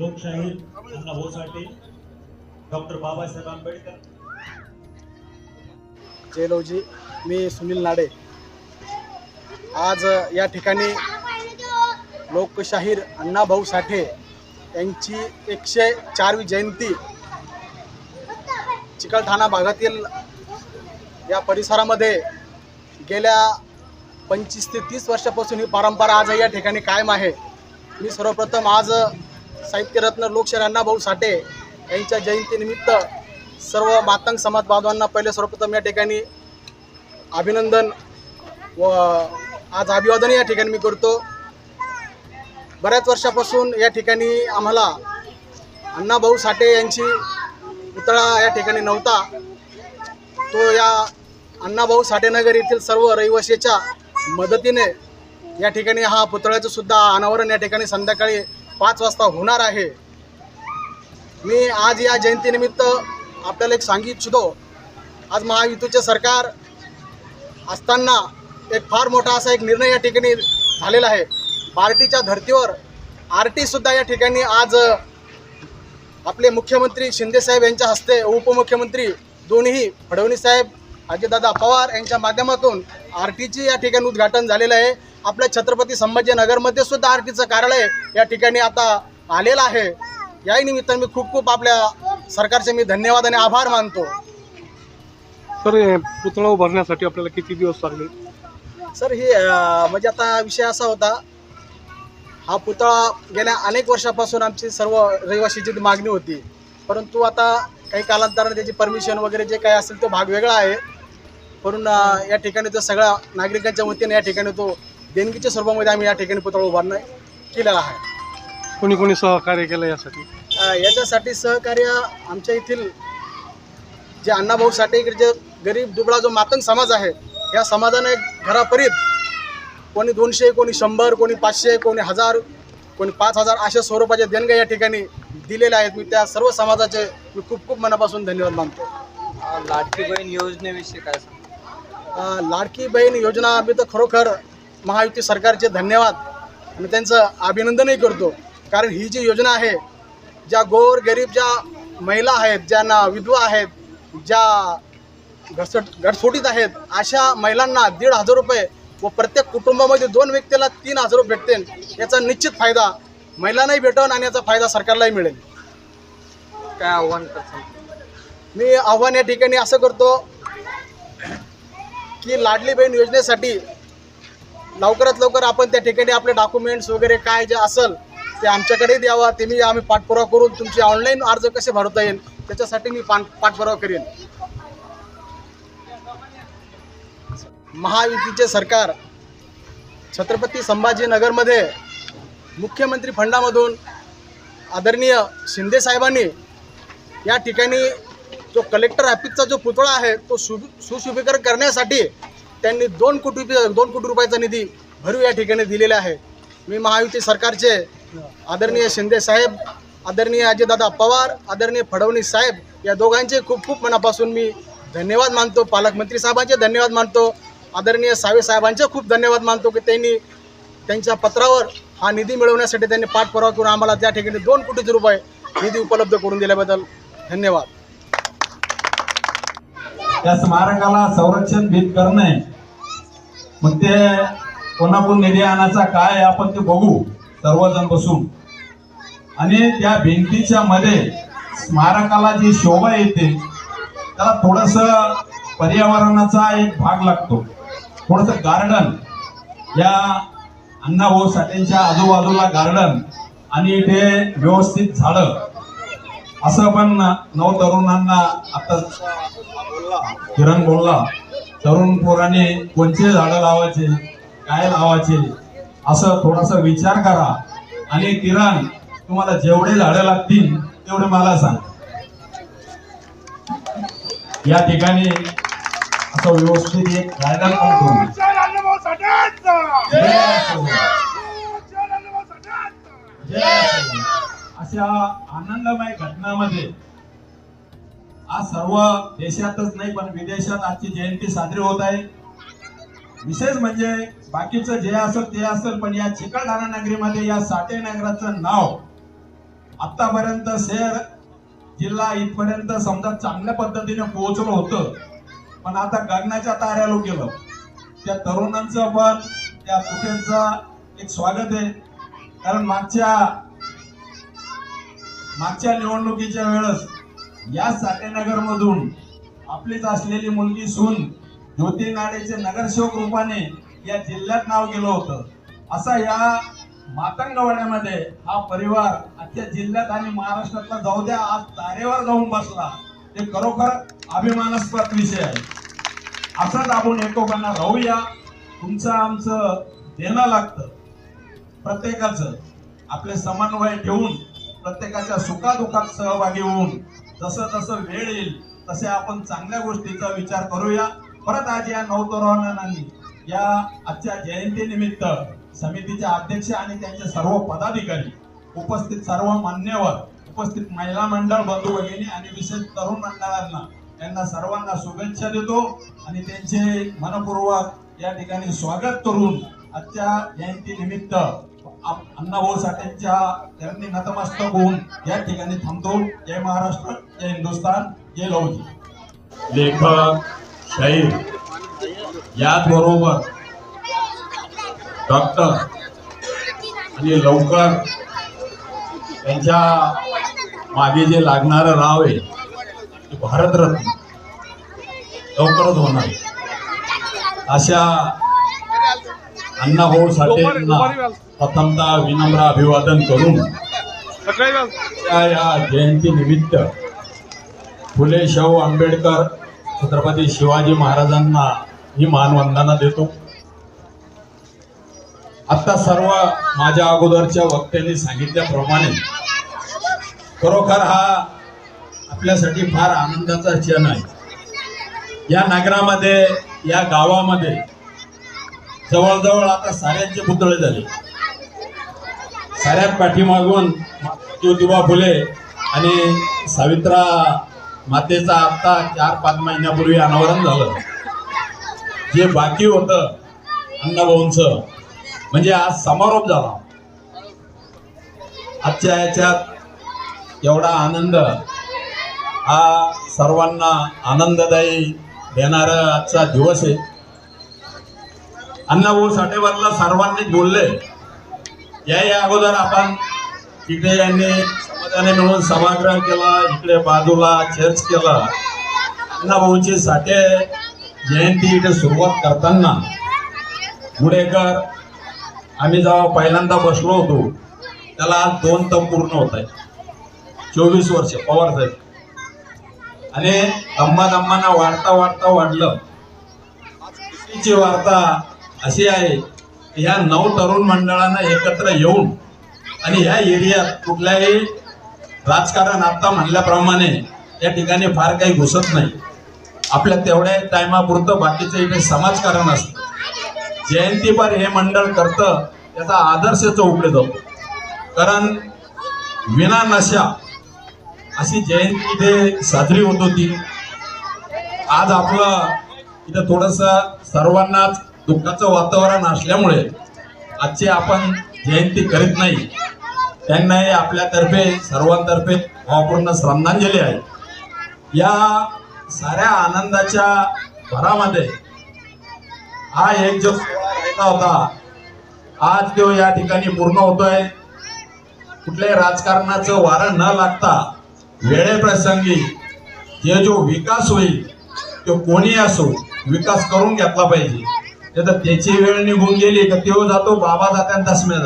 लोकशाहीर अण्णाभाऊ साठे डॉक्टर बाबासाहेब आंबेडकर. जयलवजी मी सुनील नाडे. आज या ठिकाणी लोकशाहीर अण्णाभाऊ साठे यांची एकशे चारवी जयंती चिकलठाणा भागातील या परिसरामध्ये गेल्या पंचवीस ते तीस वर्षापासून ही परंपरा आज या ठिकाणी कायम आहे. मी सर्वप्रथम आज साहित्यरत्न लोकशाहीर अण्णाभाऊ साठे यांच्या जयंतीनिमित्त सर्व मातंग समाज बांधवांना पहिले सर्वप्रथम या ठिकाणी अभिनंदन व आज अभिवादन या ठिकाणी मी करतो. बऱ्याच वर्षापासून या ठिकाणी आम्हाला अण्णाभाऊ साठे यांची पुतळा या ठिकाणी नव्हता. तो या अण्णाभाऊ साठेनगर येथील सर्व रहिवासीच्या मदतीने या ठिकाणी हा पुतळ्याचं सुद्धा अनावरण या ठिकाणी संध्याकाळी पाच वाजता होणार आहे. मी आज या जयंतीनिमित्त आपल्याला एक सांगू इच्छितो. आज महायुतीचे सरकार असताना एक फार मोठा असा एक निर्णय या ठिकाणी झालेला आहे. पार्टीच्या धर्तीवर आर टीसुद्धा या ठिकाणी आज आपले मुख्यमंत्री शिंदेसाहेब यांच्या हस्ते उपमुख्यमंत्री दोन्ही फडणवीस साहेब अजितदादा पवार यांच्या माध्यमातून आर टीची या ठिकाणी उद्घाटन झालेलं आहे. आपल्या छत्रपती संभाजीनगरमध्ये सुद्धा आर टीचं कार्यालय या ठिकाणी आता आलेलं आहे. याही निमित्ताने मी खूप खूप आपल्या सरकारचे मी धन्यवाद आणि आभार मानतो. सर हे पुतळा उभारण्यासाठी आपल्याला किती दिवस लागले? सर हे अं, म्हणजे आता विषय असा होता हा पुतळा गेल्या अनेक वर्षापासून आमची सर्व रहिवासीची ती मागणी होती. परंतु आता काही कालांतराने त्याची परमिशन वगैरे जे काही असेल तो भाग वेगळा आहे. म्हणून अं, या ठिकाणी तो सगळ्या नागरिकांच्या वतीने या ठिकाणी तो देणगीच्या स्वरूपामध्ये आम्ही या ठिकाणी पुतळा उभारणं केलेला आहे. कोणी कोणी सहकार्य केलं यासाठी? अ, याच्यासाठी सहकार्य आमच्या येथील जे अण्णाभाऊ साठे इकडे जे गरीब दुबळा जो मातंग समाज आहे या समाजाने घरापरीत कोणी दोनशे कोणी शंभर कोणी पाचशे कोणी हजार कोणी पाच हजार अशा स्वरूपाचे देणग्या या ठिकाणी दिलेल्या आहेत. मी त्या सर्व समाजाचे मी खूप खूप मनापासून धन्यवाद मानतो. लाडकी बहीण योजनेविषयी काय सांग अ, लाडकी बहीण योजना मी तर खरोखर महायुती सरकारचे धन्यवाद. आणि त्यांचं अभिनंदनही करतो. कारण ही जी योजना आहे ज्या गोर गरीब ज्या महिला आहेत ज्यांना विधवा आहेत ज्या घसट घटफोटीत आहेत अशा महिलांना दीड हजार रुपये व प्रत्येक कुटुंबामध्ये दोन व्यक्तीला तीन हजार रुपये भेटतील याचा निश्चित फायदा महिलांनाही भेटेल आणि याचा फायदा सरकारलाही मिळेल. काय आव्हान करतो मी आव्हान या ठिकाणी असं करतो की लाडली बहीण योजनेसाठी लवकरात लवकर आपण त्या ठिकाणी आपले डॉक्युमेंट्स वगैरे काय जे असेल ते आमच्याकडे द्यावा. ते मी आम्ही पाठपुरावा करून तुमचे ऑनलाईन अर्ज कसे भरता येईल त्याच्यासाठी मी पाठ पाठपुरावा करेन. महायुतीचे सरकार छत्रपती संभाजीनगरमध्ये मुख्यमंत्री फंडामधून आदरणीय शिंदे साहेबांनी या ठिकाणी जो कलेक्टर ऑफिसचा जो पुतळा आहे तो सु सुशोभीकरण करण्यासाठी त्यांनी दोन कोटी रुपये- दोन कोटी रुपयाचा निधी भरीव या ठिकाणी दिलेला आहे. मी महायुती सरकारचे आदरणीय शिंदे साहेब आदरणीय अजयदादा पवार आदरणीय फडणवीस साहेब या दोघांचे खूप खूप मनापासून मी धन्यवाद मानतो. पालकमंत्री साहेबांचे धन्यवाद मानतो. आदरणीय सावे साहेबांचे खूप धन्यवाद मानतो की त्यांनी त्यांच्या पत्रावर हा निधी मिळवण्यासाठी त्यांनी पाठपुरावा करून आम्हाला त्या ठिकाणी दोन कोटीचे रुपये निधी उपलब्ध करून दिल्याबद्दल धन्यवाद. या स्मारकाला संरक्षण भीत करणे मग ते कोणाकडून निधी आणायचा काय आपण ते बघू सर्वजण बसून. आणि त्या भिंतीच्या मध्ये स्मारकाला जी शोभा येते त्याला थोडस पर्यावरणाचा एक भाग लागतो. थोडस गार्डन या अण्णाभाऊ साठेंच्या आजूबाजूला गार्डन आणि इथे व्यवस्थित झाडं. असं पण नव तरुणांना आता किरण बोलला. तरुण पोराने कोणते झाडं लावायचे काय लावायचे असं थोडासा विचार करा. आणि किरण तुम्हाला जेवढे झाडं लागतील तेवढे मला सांग. या ठिकाणी असं व्यवस्थित एक कायदा पण करू. अशा आनंदमय घटनामध्ये आज सर्व देशातच नाही पण विदेशात आजची जयंती साजरी होत आहे. विशेष म्हणजे बाकीचं जे असेल ते असेल पण या चिकलठाणा नगरीमध्ये या साठे नगराचं नाव आतापर्यंत शहर जिल्हा इथपर्यंत समजा चांगल्या पद्धतीने पोहोचलं होतं. पण आता गगनाच्या ताऱ्यालो गेलं. त्या तरुणांचं पण त्या कुठेंचं एक स्वागत आहे. कारण मागच्या मागच्या निवडणुकीच्या वेळेस या सातेनगर मधून आपलीच असलेली मुलगी सून ज्योती नाडेचे नगरसेवक रूपाने या जिल्ह्यात नाव गेलं होतं. असा या मातंगवाड्यामध्ये हा परिवार आजच्या जिल्ह्यात आणि महाराष्ट्रातला जाऊ द्या आज तारेवर जाऊन बसला. ते खरोखर अभिमानास्पद विषय आहे. असंच आपण एकोपांना राहूया. तुमचं आमचं देणं लागतं. प्रत्येकाचं आपले समन्वय ठेवून प्रत्येकाच्या सुखादुखात सहभागी होऊन जसं जसं वेळ येईल तसे आपण चांगल्या गोष्टीचा विचार करूया. परत आज या नवतरुणांनी या आजच्या जयंतीनिमित्त समितीच्या अध्यक्ष आणि त्यांचे सर्व पदाधिकारी उपस्थित सर्व मान्यवर उपस्थित महिला मंडळ बंधू भगिनी आणि विशेष तरुण मंडळांना त्यांना सर्वांना शुभेच्छा देतो आणि त्यांचे मनपूर्वक या ठिकाणी स्वागत करून आजच्या जयंती निमित्त अण्णाभाऊ साठेंच्या त्यांनी नतमस्तक होऊन या ठिकाणी थांबतो. जय महाराष्ट्र. जय हिंदुस्थान जय लवजी लेखक शाहीर याचबरोबर डॉक्टर आणि लवकर त्यांच्या मागे जे लागणारं नाव आहे ते भारतरत्न लवकरच होणार अशा अण्णाभाऊ साठेंना प्रथमतः विनम्र अभिवादन करून या जयंती निमित्त फुले शाहू आंबेडकर छत्रपती शिवाजी महाराजांना ही मानवंदना देतो. आता सर्व माझ्या अगोदरच्या वक्त्यांनी सांगितल्याप्रमाणे खरोखर हा आपल्यासाठी फार आनंदाचा क्षण आहे. या नगरामध्ये या गावामध्ये जवळजवळ आता साऱ्यांचे पुतळे झाले. साऱ्यात पाठीमागून ज्योतिबा फुले आणि सावित्रा मातेचा आता चार पाच महिन्यापूर्वी अनावरण झालं. जे बाकी होतं अण्णाभाऊंचं म्हणजे आज समारोप झाला. आजच्या याच्यात एवढा आनंद हा सर्वांना आनंददायी देणारा आजचा दिवस आहे. अण्णाभाऊ साठेवरला सर्वांनी बोलले. या या अगोदर आपण तिथे यांनी समाजाने मिळून सभागृह केला इकडे बाजूला चर्च केला. अण्णाभाऊची साठे जयंती इथे सुरुवात करताना. गुडेकर आम्ही जेव्हा पहिल्यांदा बसलो होतो त्याला आज दोन तप पूर्ण होत आहे चोवीस वर्ष पवार साहेब. आणि दम्मा दम्मांना वाढता वाढता वाढलं. ची वार्ता अशी आहे की ह्या नऊ तरुण मंडळांना एकत्र येऊन आणि ह्या एरियात कुठल्याही राजकारण आता म्हणल्याप्रमाणे या ठिकाणी फार काही घुसत नाही. आपल्या तेवढ्या टायमापुरतं बाकीचं इथे समाजकारण असतं. जयंतीपर हे मंडळ करतं त्याचा आदर्श चौकडे जातो कारण विना नशा अशी जयंती इथे साजरी होत होती. आज आपलं इथं थोडस सर्वांनाच दुःखाचं वातावरण असल्यामुळे आजची आपण जयंती करीत नाही. त्यांनाही आपल्यातर्फे सर्वांतर्फे भावपूर्ण श्रद्धांजली आहे. या साऱ्या आनंदाच्या भरामध्ये हा एक जो सोहळा राहिला होता आज तो या ठिकाणी पूर्ण होतोय. कुठल्याही राजकारणाचं वारं न लागता वेळेप्रसंगी हे जो विकास होईल तो कोणी असो विकास करून घेतला पाहिजे. तर त्याची वेळ निघून गेली तर तो जातो बाबा जात्यांचा दसम्या